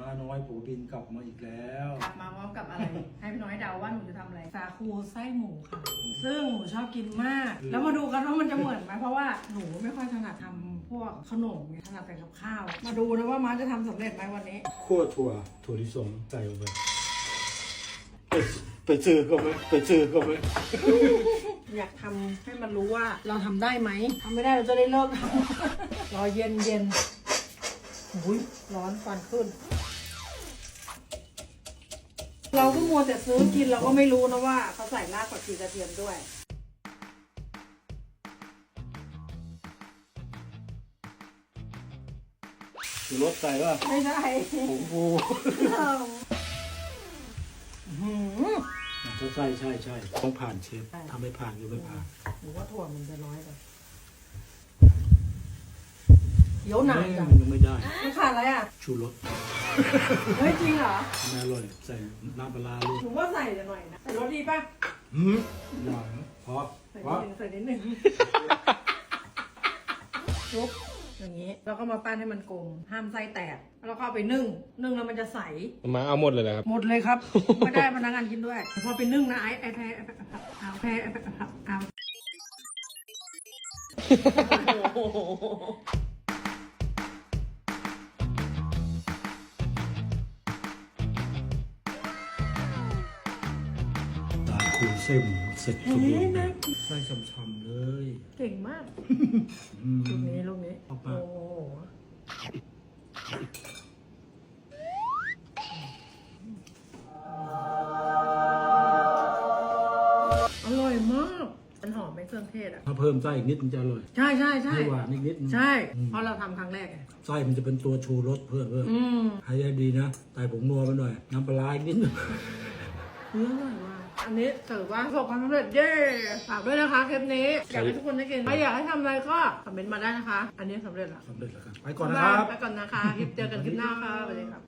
มาน้อยผมบินกลับมาอีกแล้ว กลับมาพร้อมกับอะไร ให้พี่น้อยเดาว่าหนูจะทำอะไร สาคูไส้หมูค่ะ ซึ่งหนูชอบกินมาก แล้วมาดูกันว่ามันจะเหมือนไหมเพราะว่าหนูไม่ค่อยถนัดทำพวกขนมไงถนัดแต่กับข้าว มาดูนะว่าม้าจะทำสำเร็จไหมวันนี้ ขั้วถั่วถั่วลิสงใส่ลงไปไปไปซื้อก็ไหมไปซื้อก็ไหมอยากทำให้มันรู้ว่าเราทำได้ไหมทำไม่ได้เราจะได้เลิกทำ รอเย็นเย็น อุ้ยร้อนฟันขึ้น เราก็มัวแต่ซื้อกินเราก็ไม่รู้นะว่าเขาใส่รากผักชีกระเทียมด้วยคือรสใส่ว่าไม่ได้ผงฟูหืมถ้าใช่ใช่ใช่ต้องผ่านเชฟทำไม่ผ่านก็ไม่ผ่านหรือว่าถั่วมันจะน้อยไปเดี๋ ยวนานจังยังไม่ได้มันขาดอะไรอะ ชูรสเฮ้ยจริงเหรอทำไมอร่อยใส่น้ำปลาร้าลูกหนูว่าใส่จะหน่อยนะใส่รสดีป่ะหืมหน่อยนะพอใส่พนิอดนึงใส่นิดนึงลุกอย่างนี้แล้วก็มาปั้นให้มันกลมห้ามไส้แตก แล้วก็เอาไปนึ่ง นึ่งแล้วมันจะใส มาเอาหมดเลยนะครับ หมดเลยครับ ไม่ได้พนักงานกินด้วย พอไปนึ่งนะไอ้ไอ้แพ้ไอ้แพ้เอาแพ้ไอ้แพ้เอาสา คูเส้นหมูเสร็จสมบูรณ์แบบไส้ช่ำๆเลยเก่งมากอืมลูกนี้ลูกนี้เอาโอ้มาโหอร่อยมากมันหอมไม่เครื่องเทศอะ ถ้าเพิ่มไส้อีกนิดมันจะอร่อย ใช่ใช่ใช่ให้หวานอีกนิดนึงใช่อืมเพราะเราทำครั้งแรกไง ไส้มันจะเป็นตัวชูรสเพิ่มเพิ่มอืมให้ได้ดีนะใส่ผงนัวไปหน่อย น้ำปลาร้าอีกนิดนึง เนื้ออร่อยว่ะ อันนี้ถือว่าประสบความสำเร็จเย้ฝากด้วยนะคะคลิปนี้อยากให้ทุกคนได้กินใครอยากให้ทำอะไรก็คอมเมนต์มาได้นะคะ อันนี้สำเร็จแล้วสำเร็จแล้วครับไปก่อนนะครับ ไปก่อนนะคะคลิปเจอกันคลิปหน้าค่ะสวัสดีครับ